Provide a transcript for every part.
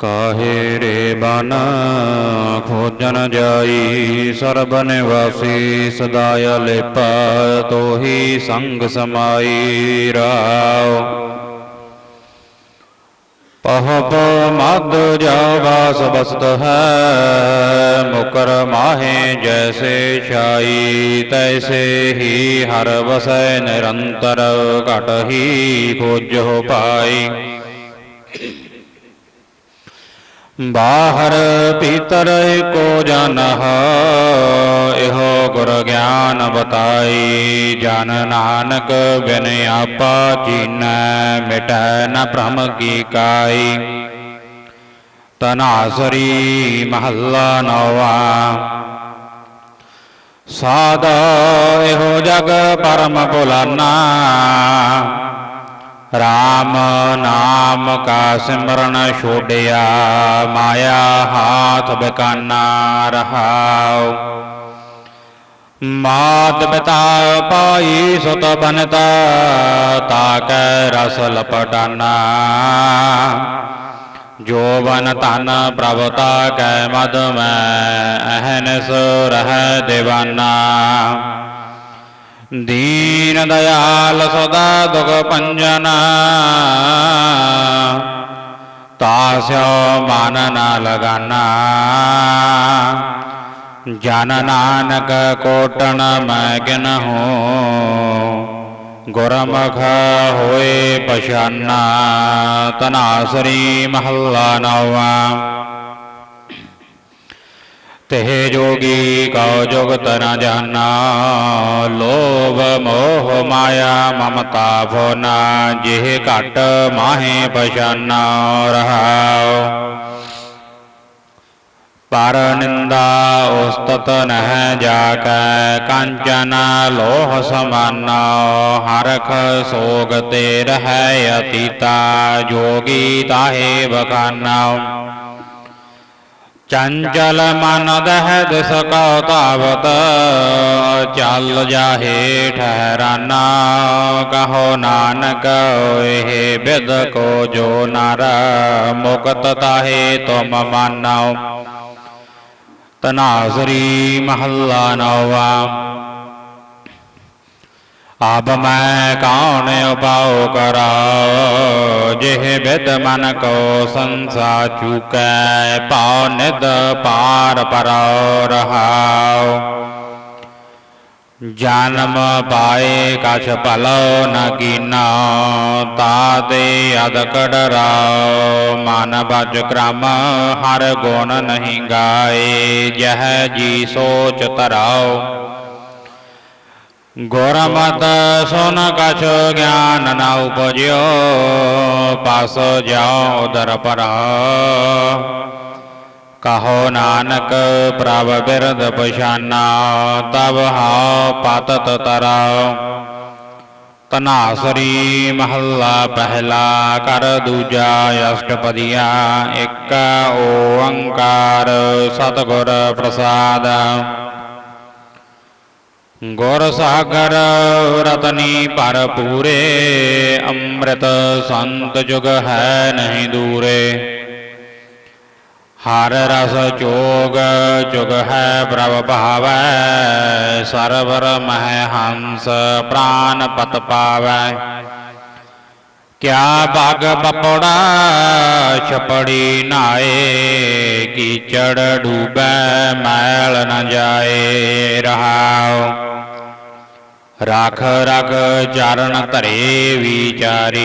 काहे रे बाना, खोजन जाई सर्ब निवासी सदा लेपा तो ही संग समाई राव। पहप मद जावा सबस्त है, मुकर माहे जैसे छाई तैसे ही हर वसय निरंतर कट ही खोज हो पाई। ਬਾਹਰ ਭੀਤਰ ਏਕੋ ਜਨਹ ਇਹੋ ਗੁਰ ਗਿਆਨ ਬਤਾਈ। ਜਨ ਨਾਨਕ ਬਿਨ ਆਪਾ ਚੀਨੈ ਮਿਟੈ ਨ ਭ੍ਰਮ ਕੀ ਕਾਈ। ਤਨਾਸਰੀ ਮਹੱਲਾ ਨਵਾ। ਸਾਦਾ ਇਹੋ ਜਗ ਪਰਮ ਭੁਲਾਨਾ राम नाम का सिमरण छोड़या माया हाथ बेकाना रहा मात पिता पाई सुत बनता, ताक रस लपटाना जो बन तन प्रभता कै मद में अहन रह देवाना दीनदयाल सदा दुःखपञ्जना तास्यो मानन लगना ज्ञान नानक कोटन मग्न हो गुरमख हो पशन्ना श्री महल्ला नवा तेह जोगी कौ जुगत न जाना लोभ मोह माया ममता भोना जेह घट माहे पशाना रहा पर निंदा उस्तत नह जाक कंचन लोह समान हरख सोगते तेरह अतीता जोगी ताहे बखाना चंचल मन दह दुसकतावत चल जाहे ठहराना कहो नानक हे बिद को जो नर मुक्त ताहे तुम मानो। तनासरी महल्ला नौवा। अब मैं कौन उपाओ कराओ? जिह विद मन को संसा चूक पाओ निद पार पराओ रहाओ। जन्म पाए कछ पलो न ताते अदकड़ राओ मन बज क्रम, हर गुण नहीं गाए, जह जी सोच तराओ। ગોરામત સોન કછો જ્ઞાન ના ઉપજ્યો પાસો જ્યાં ઉદર પર કહો નાનક પ્રાવ બિરદ પશાના તબ હા પાતત તર ਤਨਾਸਰੀ ਮਹੱਲਾ ਪਹਿਲਾ ਕਰ ਦੂਜਾ ਅਸ਼ਟਪਦੀਆ ਇੱਕ ਓੰਕਾਰ ਸਤਗੁਰ ਪ੍ਰਸਾਦ गौरसागर, रतनी पर पूरे अमृत संत जुग है नहीं दूरे। हर रस चोग जुग है प्रभ भाव, सरवर मह हंस प्राण पत पाव। क्या बाग पपड़ा छपड़ी नाए कीचड़ डूबे मैल न जाए रहा ਰਖ ਰਖ ਚਰਨ ਧਰੇ ਵਿਚਾਰੀ,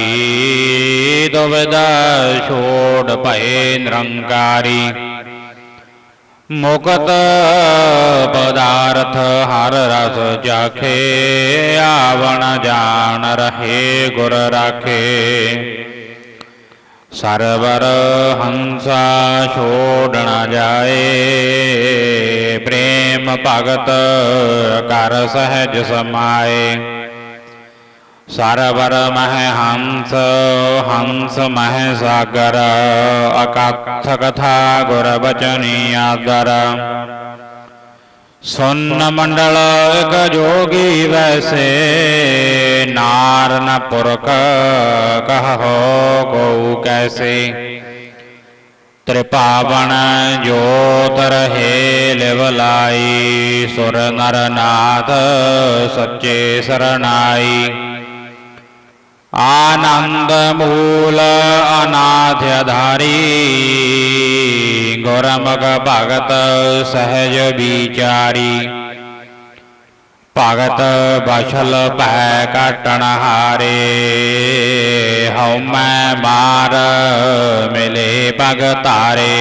ਦੁਬਿਧਾ ਛੋੜ ਭਏ ਨਿਰੰਕਾਰੀ। ਮੁਕਤ ਪਦਾਰਥ ਹਰ ਰਸ ਜਾਖੇ ਆਵਣ ਜਾਣ ਰਹੇ ਗੁਰ ਰਾਖੇ। सरवर हंसा छोड़ जाए प्रेम भगत कर सहज समाए सरवर मह हंस हंस मह सागर अकथ कथा गुर वचनी आदर ਸੁਨ ਮੰਡਲ ਇਕ ਜੋਗੀ ਵੈਸੇ, ਨਾਰਨ ਪੁਰਖ ਕਹੋ ਕੋ ਕੈਸੇ। ਤ੍ਰਿਪਾਵਨ ਜੋਤ ਰਹੇ ਲਿਵ ਲਾਈ, ਸੁਰ ਨਰਨਾਥ ਸੱਚੇ ਸਰਨਾਈ। आनंद मूल अनाथधारी गौरमग भगत सहज विचारी। भगत बछल पह कटणहारे हौ मैं मार मिले भगतारे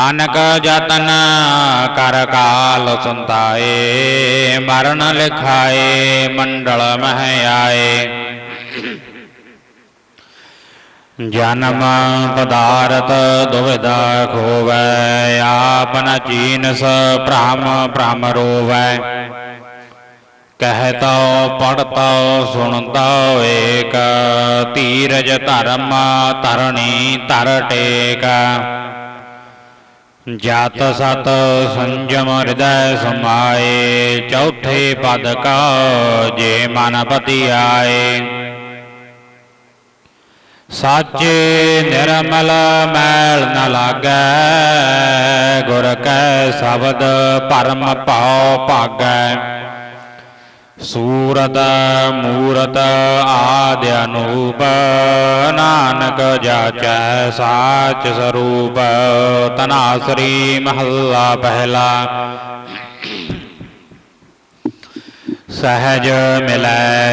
ਅਨਕ ਜਤਨ ਕਰ ਕਾਲ ਸੰਤਾਏ, ਮਰਨ ਲਿਖਾਏ, ਮੰਡਲ ਮਹਿ ਆਏ ਜਨਮ ਪਦਾਰਥ ਦੁਵਿਧਾ ਖੋਵੈ, ਆਪਨ ਚੀਨਸ ਭ੍ਰਮ ਭ੍ਰਮ ਰੋਵੈ। ਕਹਿਤੋ ਪੜਤੋ ਸੁਣਤੋ ਏਕ ਧੀਰਜ ਧਰਮ ਧਰਣੀ ਧਰ ਟੇਕ। ਜਤ ਸਤ ਸੰਜਮ ਹਿਰਦੈ ਸਮਾਏ, ਚੌਥੇ ਪਦ ਕਾ ਜੇ ਮਨ ਪਤੀ ਆਏ ਸਾਚੇ ਨਿਰਮਲ ਮੈਲ ਨ ਲਾਗੈ, ਗੁਰ ਕੈ ਸ਼ਬਦ ਪਰਮ ਭਾਉ ਭਾਗੈ। सूरत मूरत आद्य अनूप नानक जाच साच स्वरूप तना श्री महल्ला पहला। सहज मिल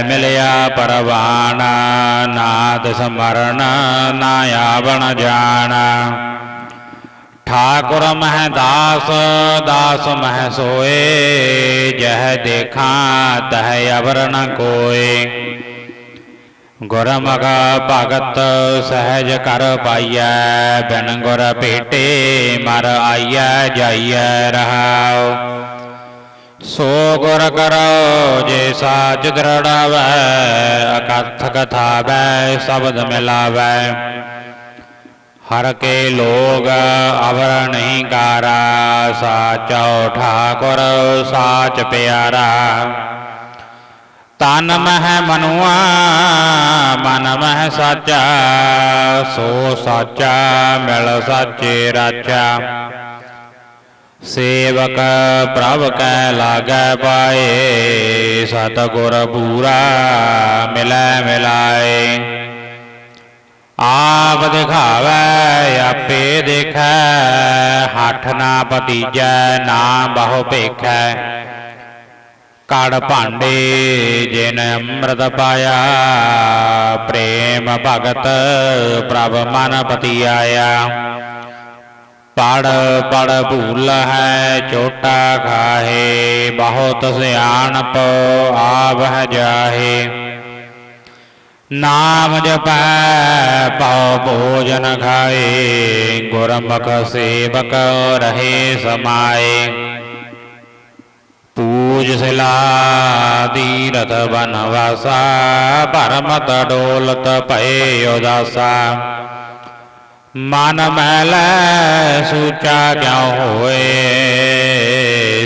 मिलया परवाना नाद समरण, नायावण जाना ठाकुर मह दास दास मह सोए, जह देखा तह अवरण कोय गुरमग भगत सहज कर पाइय, बिन गुर पेटे मर आइय, जाइय रहा सो गुर करो जैसा दृढ़ अकथ कथा वै शब्द मिलावै। हर के लोग अवर नहीं कारा साच ठाकुर साच प्यारा तन मह मनुआ, मन मह सचा सो सचा मिल सचे राचा सेवक प्रभ कै लाग पाए, सतगुर पूरा मिलै मिलाए। ਆਪ ਦਿਖਾਵੈ, ਆਪੇ ਦੇਖੈ, ਹੱਠ ਨਾ ਪਤੀਜੈ ਨਾ ਬਹੁ ਭੇਖੈ। ਕੜ ਭਾਂਡੇ ਜਿਨ ਅੰਮ੍ਰਿਤ ਪਾਇਆ, ਪ੍ਰੇਮ ਭਗਤ ਪ੍ਰਭ ਮਨ ਪਤੀ ਆਇਆ ਪੜ ਪੜ ਭੂਲ ਹੈ ਛੋਟਾ ਖਾਹੇ, ਬਹੁਤ ਸਿਆਣਪ ਆਵ ਹੈ ਜਾਹੇ। ਨਾਮ ਜਪੈ, ਪਉ ਭੋਜਨ ਖਾਏ, ਗੁਰਮੁਖ ਸੇਵਕ ਰਹੇ ਸਮਾਏ। ਪੂਜ ਸਿਲਾ ਤੀਰਥ ਬਨਵਾਸਾ ਭਰਮਤ ਡੋਲਤ ਭਏ ਉਦਾਸਾ। ਮਨ ਮੈਲੈ ਸੂਚਾ ਕਿਉ ਹੋਏ,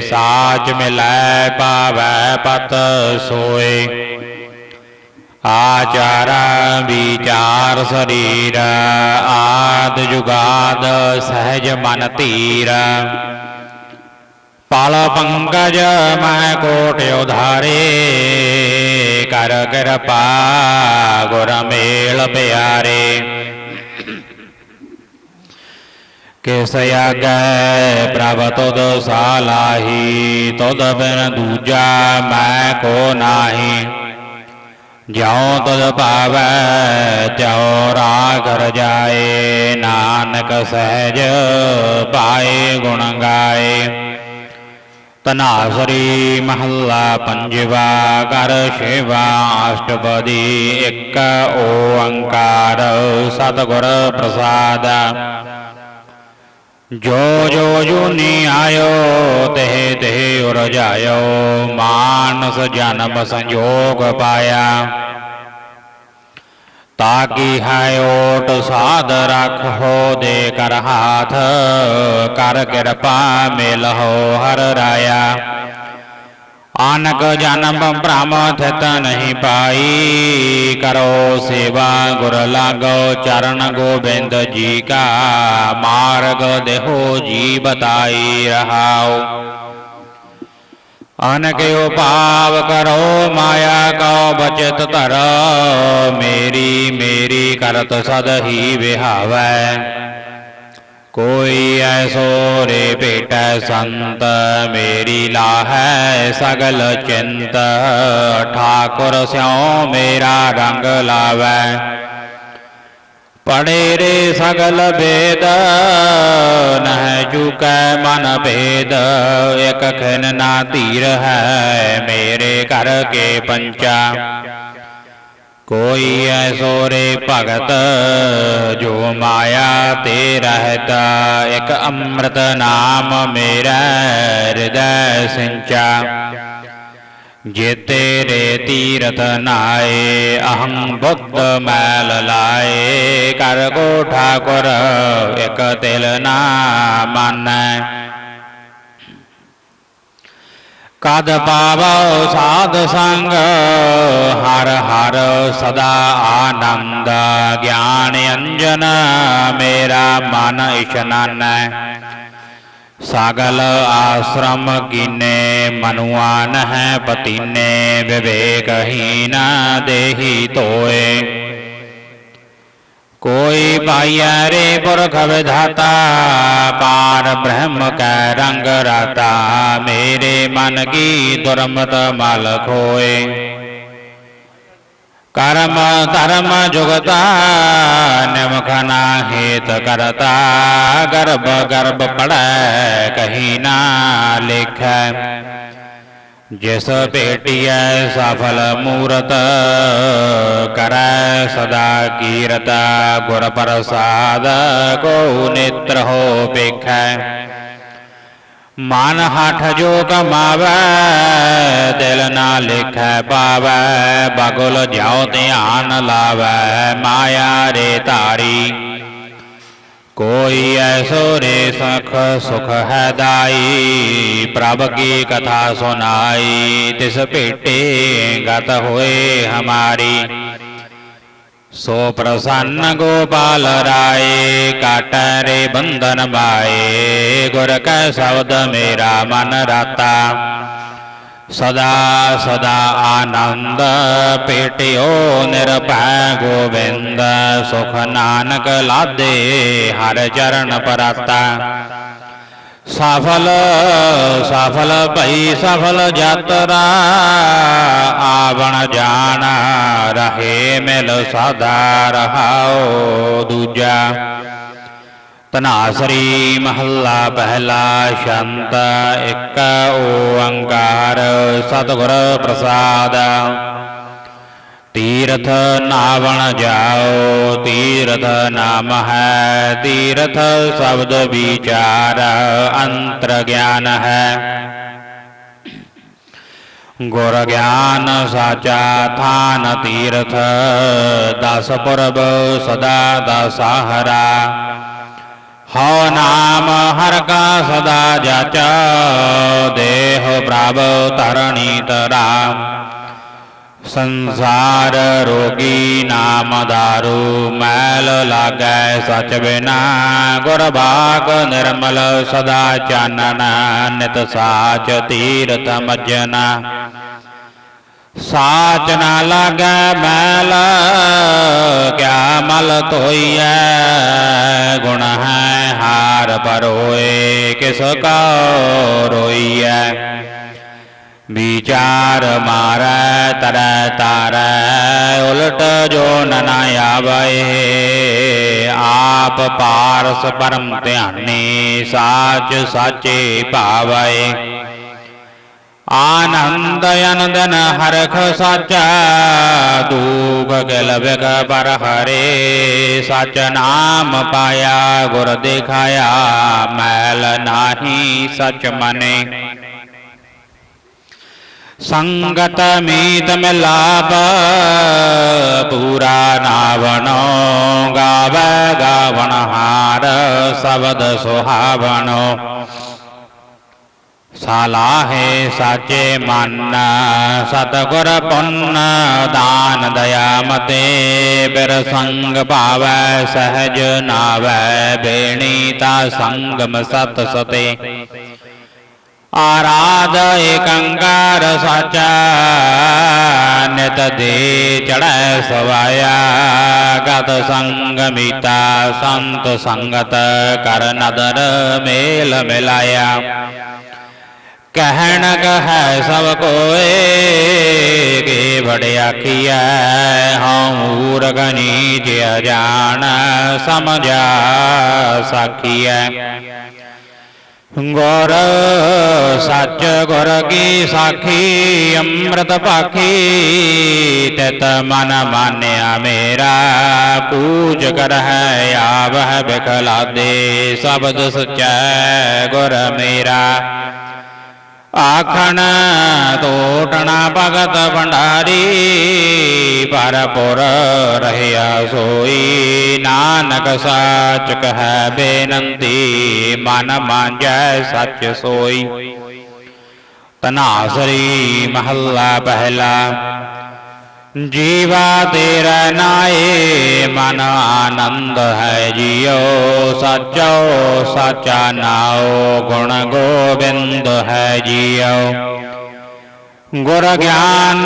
ਸਾਚ ਮਿਲੈ ਪਾਵੈ ਪਤ ਸੋਏ। आचार विचार शरीर, आद जुगाद सहज मन तीर। पाल पंकज मैं कोट उधारे कर कृपा गुर मेल प्यारे। केसया गए प्रभ तुद सालाही, तुद बिन दूजा मैं को नाही। ਜਿਉ ਤੁਧ ਭਾਵੈ ਤਿਉ ਰਾਗ ਰਜਾਏ ਨਾਨਕ ਸਹਿਜ ਪਾਏ ਗੁਣ ਗਾਏ ਤਨਾਸਰੀ ਮਹੱਲਾ ਪੰਜਵਾ ਕਰ ਸ਼ਿਵਾ ਅਸ਼ਟਪਦੀ ਇੱਕ ਓੰਕਾਰ ਸਤਿਗੁਰ ਪ੍ਰਸਾਦ जो जो जूनी आयो, देह देह उर जायो मानस जन्म संयोग पाया। ताकि हायोट साध हो दे कर हाथ, कर कृपा मिल हो हर राया। आनक जन्म ब्रह्म थित नहीं पाई। करो सेवा गुर लागो चरण गोविंद जी का मार्ग देहो जी बताई रहाओ। अनके पाव करो माया को बचत तर मेरी मेरी करत सद ही बिहावै। कोई ऐसो रे बेट संत, मेरी लाह सगल चिंत। ठाकुर स्यों मेरा रंग लावै। पढ़े रे सगल भेद, नह चुक मन भेद। एक खिन ना तीर है मेरे घर के पंचा। कोई ऐसो रे भगत, जो माया ते रहता। एक अमृत नाम मेरा हृदय सिंचा। जेते रे तीरथ नाए अहं बुद्ध मैल लाए कर को ठाकुर, एक तिल ना मन। कद पावो साध संग, हर हर सदा आनंद ज्ञान अंजन, मेरा मन ईशनन सागल आश्रम कीने मनुआन है पतिने, विवेकहीन देही तोए। कोई पाइया रे पुरख विधाता, पार ब्रह्म का रंग राता मेरे मन की दुर्मत मल खोए कर्म धर्म जुगता निमखना हेत करता। गर्भ गर्भ पड़ कहीं ना लिख। जिस पेटिय सफल मूरत, कर सदा कीरत, गुर प्रसाद को नेत्र हो पेख। मान हाठ जो कमाव, दिल ना लिख पाव, बगुल जाओ ध्यान लाव, माया रे तारी। कोई ऐसो रे सख सुख है दाई, प्रभ की कथा सुनाई, तिस पेटे गत हुए हमारी। सो प्रसन्न गोपाल राय, काट रे बंधन बाए, गुर का शब्द मेरा मन राता। सदा सदा आनंद पेटियो निरभय गोविंद सुख नानक लादे हर चरण पराता सफल सफल भई सफल यात्रा आवण जाना रहे मिल सदा रहाओ दूजा ਤਨਾਸਰੀ ਮਹੱਲਾ ਪਹਿਲਾ ਸ਼ੰਤ, ਇੱਕ ਓੰਕਾਰ ਸਤਿਗੁਰ ਪ੍ਰਸਾਦ। ਤੀਰਥ ਨਾਵਣ ਜਾਓ, ਤੀਰਥ ਨਾਮ ਹੈ, ਤੀਰਥ ਸ਼ਬਦ ਵਿਚਾਰ ਅੰਤਰ ਗਿਆਨ ਹੈ। ਗੁਰ ਗਿਆਨ ਸਾਚਾ ਥਾਨ ਤੀਰਥ, ਦਸ ਪੁਰਬ ਸਦਾ ਦਾ नाम हर का सदा जाच, देह प्राव तरणीत राम। संसार रोगी नाम दारू, मैल लागे सच बिना गुरबाग निर्मल सदा चानना, नित साच तीर्थ मजना ਸਾਚ ਨਾ ਲਾਗੈ ਮੈਲ, ਕਿਆ ਮਲ ਧੋਈਐ? ਗੁਣ ਹੈ ਹਾਰ ਪਰੋਏ ਕਿਸ ਕਾ ਰੋਈਐ? ਵਿਚਾਰ ਮਾਰੈ, ਤਰ ਤਾਰੈ, ਉਲਟ ਜੋ ਨ ਆਵੈ, ਆਪ ਪਾਰਸ ਪਰਮ ਧਿਆਨੀ, ਸਾਚ ਸਾਚੇ ਭਾਵੈ। अनंदन हरख साचा दूग गल बिग पर हरे सच नाम पाया गुर दिखाया मैल नाही सच मने। संगत मीत मिलाप पूरा नावनो गाव गावन हार शब्द सुहावनो सलाहे सचे मन्ना, सतगुर पुन्न, दान दया मते बिरसंग पाव, सहज नाव, बेणीता संगम सत सते। आराध एकंकार साचा, नित दे चढ़ सवाया, गत संगमिता संत संगत कर नदर मेल मिलाया। कहन कह सब कोए के बड़े आखिया गनी गनीज जान समझा साखिया। गौर सच गौर की साखी अमृत पाखी तत मन मान्या मेरा पूज कर है आव है बिखला दे शब्द सच गुर मेरा। आखण तोटना भगत भंडारी पर पुर रहिया सोई। नानक साच कह बेनंती मन मांज सच सोई। तनासरी महला पहला जीवा तेरा नाये मन आनंद है जियो सचो सचा नाओ गुण गोविंद है जियो। गुर ज्ञान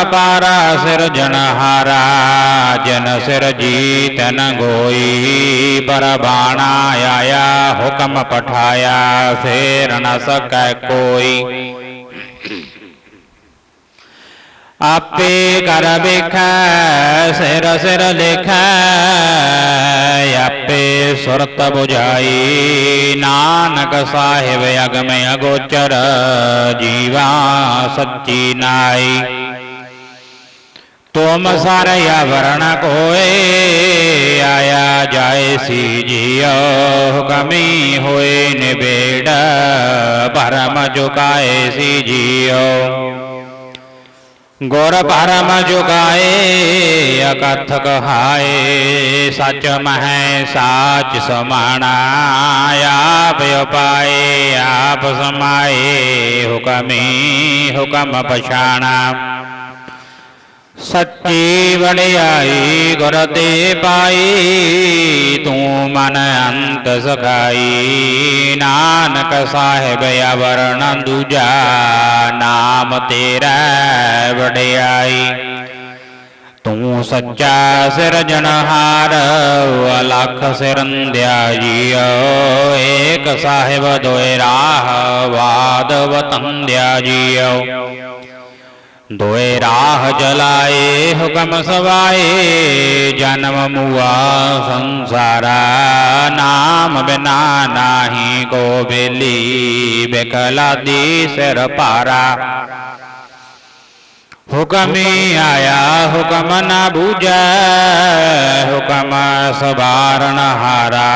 अपारा सिरजन हारा, जन सिर जीतन गोई, पर बाणा आया, हुक्म पठाया, फेर न सक कोई। आपे कर बेख, सिर सिर लेख, आपे सुरत बुझाई। नानक साहिब अगम अगोचर, जीवा सच्ची नाई। तुम सर या वरण कोए, आया जाए सी जियो कमी होए निबेड़, भरम झुकाए सी जियो। ਗੁਰ ਪਰਮ ਜੁਗਾਏ ਅਕਥ ਕਹਾਏ ਸਚ ਮਹਿ ਸਾਚ ਸਮਾਣਾ ਆਪ ਉਪਾਏ ਆਪ ਸਮਾਏ ਹੁਕਮੀ ਹੁਕਮ ਪਛਾਣਾ ਸੱਚੀ ਵਡਿਆਈ ਗੁਰ ਤੇ ਪਾਈ ਤੂੰ ਮਨ ਅੰਤ ਸਖਾਈ। ਨਾਨਕ ਸਾਹਿਬ ਅਵਰਣ ਦੂਜਾ, ਨਾਮ ਤੇਰਾ ਵਡਿਆਈ। ਤੂੰ ਸੱਚਾ ਸਿਰਜਣਹਾਰ ਅਲਖ ਸਿਰੰਦਿਆ ਜੀਓ ਏਕ ਸਾਹਿਬ ਦੋਇ ਰਾਹ ਬਾਦ ਵਤੰਦਿਆ ਜੀਓ दोए राह जलाए, हुकम सवाए, जन्म मुआ, संसारा, नाम बिना नाही को बेली बेकला दी सिर पारा हुक्म आया, हुकम न बूझा, हुकम सवारण हारा।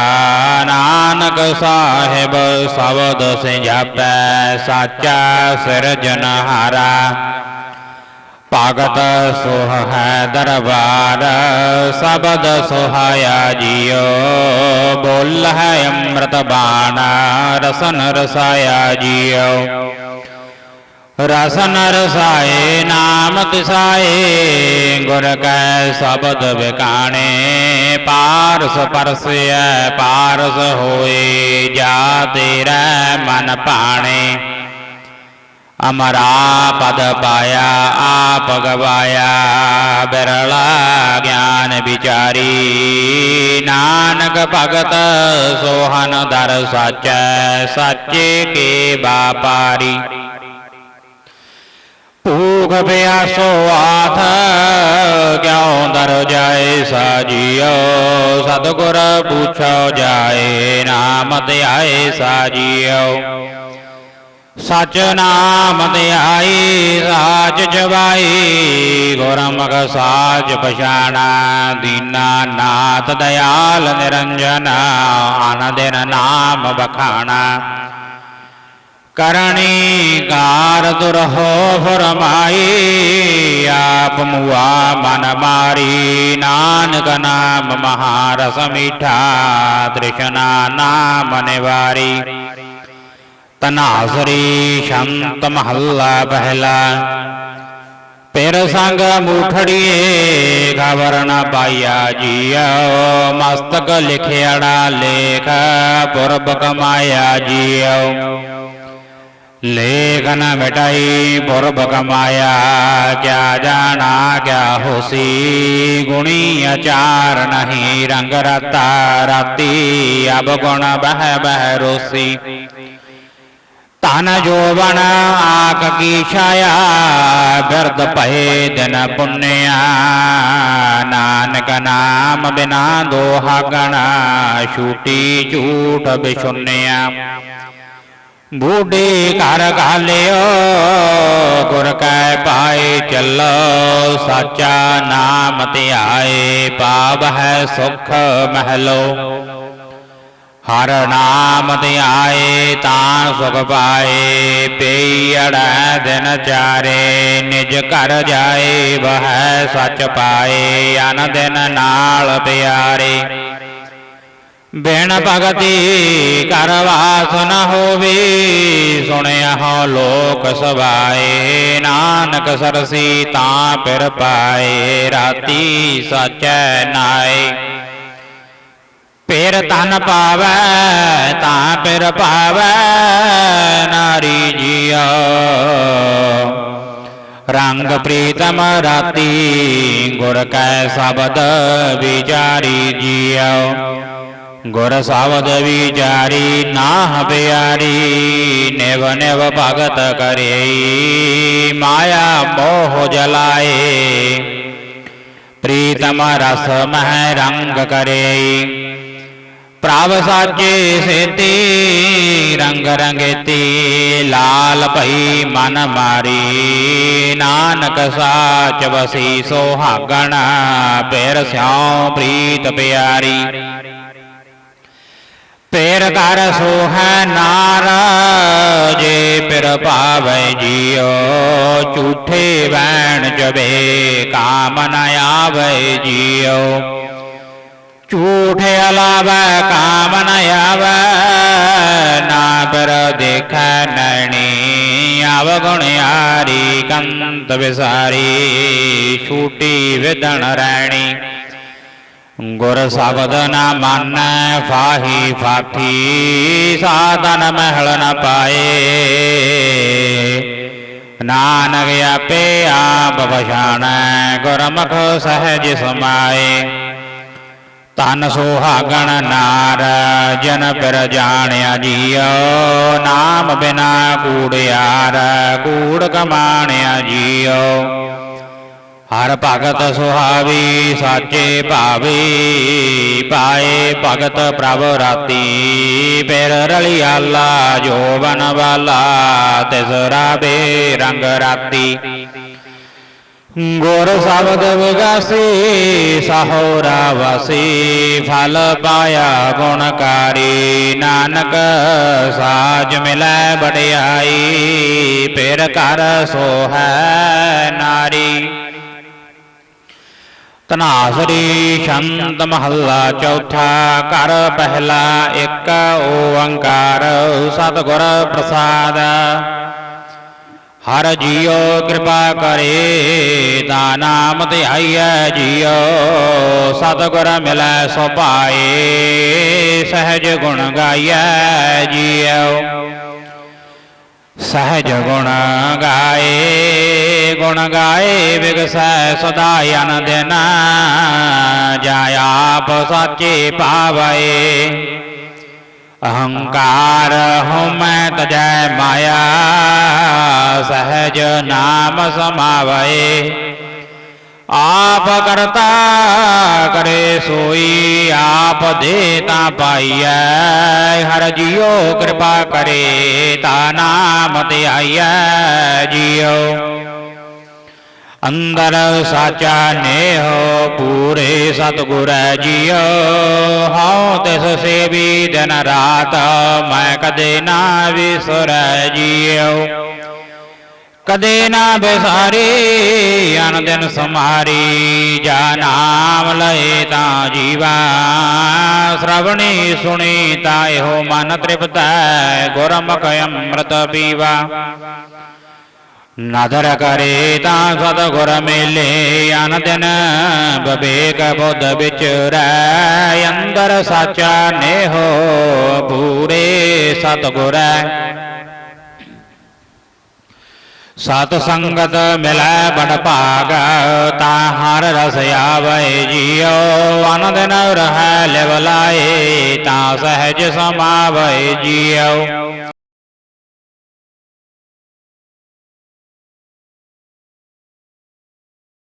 नानक साहेब शब्द से जप, साचा सिरजन हारा पागत सोह है दरबार, सबद सोहाया जियो। बोल है अमृत बाणा, रसन रसाया जियो। रसन रसाए, नाम तिसाए, गुर कै शबद बिकाने पारस परस पारस होए जा तेरा मन पाणे। अमरा पद पाया आप गवाया बिरला ज्ञान विचारी। नानक भगत सोहन दर सच, सचे के व्यापारी भूख प्यासो आथ, क्यों दर जाए साजियो, सदगुर पूछो जाए, नाम आए साजियो। सच नाम दयाई साज जवाई। गोरमग साज पशाणा दीना नाथ दयाल निरंजन आनदिन नाम बखाना। करणी कार दुरहो फरमाई, आप मुआ मन मारी, नानक नाम महारस मीठा, तृष्णा नाम निवारी। तनाजरी शांत महल्ला बहला पेर संग मुठड़िए घबरण पाया जिया। मस्तक लिखियाड़ा लेख पूर्व कमाया जिया। लेखन मिटाई पूर्व कमाया क्या जाना, क्या होसी? गुणी अचार नहीं, रंग रता राती, अब गुण बह बह रोसी। तानजोवन छाया व्यर्थ पहे दिन पुण्या। नानक नाम बिना दोहा गणा, छूटी झूठ बिशुनिया। बूढ़ी घर घालियो, गुर कै पाए चलो, साचा नाम त्याय पाप है सुख महलो। ਹਰ ਨਾਮ ਧਿਆਏ ਤਾਂ ਸੁਖ ਪਾਏ ਪਈੜੈ ਦਿਨ ਚਾਰੇ, ਨਿਜ ਘਰ ਜਾਏ, ਵਹਿ ਸੱਚ ਪਾਏ, ਅਨ ਦਿਨ ਨਾਲ ਪਿਆਰੇ। ਬਿਨ ਭਗਤੀ ਕਰਵਾਸ ਵਾਸਨ ਹੋਵੇ ਸੁਣਿਆ ਹੋ ਲੋਕ ਸਵਾਏ ਨਾਨਕ ਸਰਸੀ ਤਾਂ ਪਿਰ ਪਾਏ, ਰਾਤੀ ਸਚੈ ਨਾਏ। पेर तन पाव, ता पेर पाव, नारी जिया। रंग प्रीतम राती, गुर कै शबद विचारी जिया। गुर शबद विचारी, नाह प्यारी नेव नेव भगत करे माया मोह जलाए प्रीतम रस मह, रंग करे ਪ੍ਰਭ ਸਾਚੇ ਸੇਤੀ ਰੰਗ ਰੰਗੇਤੀ ਲਾਲ ਭਈ ਮਨ ਮਾਰੀ ਨਾਨਕ ਸਾਚ ਵਸੀ ਸੋਹਾਗਣ ਪੇਰ ਸਿਉ ਪ੍ਰੀਤ ਪਿਆਰੀ ਪੇਰ ਕਰ ਸੋਹੈ ਨਾਰ ਜੇ ਪਿਰ ਪਾਵੈ ਜੀਓ ਝੂਠੇ ਵੈਣ ਜਵੇ ਕਾਮ ਨ ਆਵੈ ਜੀਓ झूठे अलाव कामनयाव नागर देख नरणी अवगुण यारी कंत विसारी छूटी विदन रैणी गुर शब्द न मन फाही फाफी साधन महल न पाए नानक अपे आप पछाण गुरमुख सहज समाए ਤਨ ਸੁਹਾਗਣ ਨਾਰ ਜਨ ਪਿਰ ਜਾਣਿਆ ਜੀਓ ਨਾਮ ਬਿਨਾ ਕੂੜਿਆਰ ਕੂੜ ਕਮਾਣਿਆ ਜੀਓ ਹਰ ਭਗਤ ਸੁਹਾਵੀ, ਸਾਚੇ ਭਾਵੀ, ਪਾਏ ਭਗਤ ਪ੍ਰਭ ਰਾਤੀ। ਪਿਰ ਰਲਿਆਲਾ ਜੋ ਬਨ ਵਾਲਾ ਤਿਸ ਰਾਬੇ ਰੰਗ ਰਾਤੀ। ਗੁਰ ਸ਼ਬਦ ਵਿਗਾਸੀ ਸਹੋਰਾ ਵਾਸੀ ਫਲ ਪਾਇਆ ਗੁਣਕਾਰੀ, ਨਾਨਕ ਸਾਜ ਮਿਲੈ ਬੜਿਆਈ ਪਿਰ ਘਰ ਸੋਹੈ ਨਾਰੀ। ਤਨਾਸਰੀ ਸ਼ੰਤ ਮਹੱਲਾ ਚੌਥਾ, ਘਰ ਪਹਿਲਾ ਇੱਕ ਓੰਕਾਰ, ਸਤਿਗੁਰ ਪ੍ਰਸਾਦ। ਹਰ ਜੀਓ ਕਿਰਪਾ ਕਰੇ ਤਾ ਨਾਮ ਧਿਆਈਐ ਜੀਓ। ਸਤਿਗੁਰ ਮਿਲੈ ਸੋ ਪਾਏ ਸਹਿਜ ਗੁਣ ਗਾਈਐ ਜੀਓ। ਸਹਿਜ ਗੁਣ ਗਾਏ ਗੁਣ ਗਾਏ ਵਿਗਸੈ ਸਦਾ ਅਨ ਦਿਨ ਜਾ ਆਪ ਸਾਚੇ ਪਾਵੈ ਅਹੰਕਾਰ ਹਉ ਮੈਂ ਤਜੈ ਮਾਇਆ, ਸਹਿਜ ਨਾਮ ਸਮਾਵੈ। ਆਪ ਕਰਤਾ ਕਰੇ ਸੋਈ, ਆਪ ਦੇ ਤਾਂ ਪਾਈਐ। ਹਰ ਜੀਉ ਕਿਰਪਾ ਕਰੇ, ਤਾ ਨਾਮ ਧਿਆਈਐ ਜੀਉ। अंदर साचा ने हो पूरे सतगुर जियो। हौ तिस सेवी दिन रात, मैं कदे ना विसुर जियो। कदे ना बिसारी अन दिन सुमारी जा नाम लए ता जीवा। श्रवणी सुनी ता हो मन तृप्त गुरमुख अमृत पीवा। ਨਦਰ ਕਰੇ ਤਾਂ ਸਤਿਗੁਰ ਮੇਲੇ ਅਨ ਦਿਨ ਬਵੇਕ ਬੁੱਧ ਵਿਚਰੈ ਅੰਦਰ ਸਾਚਾ ਨੇਹੋ ਪੂਰੇ ਸਤਿਗੁਰੈ ਸਤ ਸੰਗਤ ਮਿਲੈ ਬੜ ਭਾਗ, ਤਾ ਹਰ ਰਸ ਆਵੈ ਜੀਉ ਆਨੰਦ ਨ ਰਹੈ ਲਿਵ ਲਾਏ, ਤਾ ਸਹਿਜ ਸਮਾਵੈ ਜੀਉ।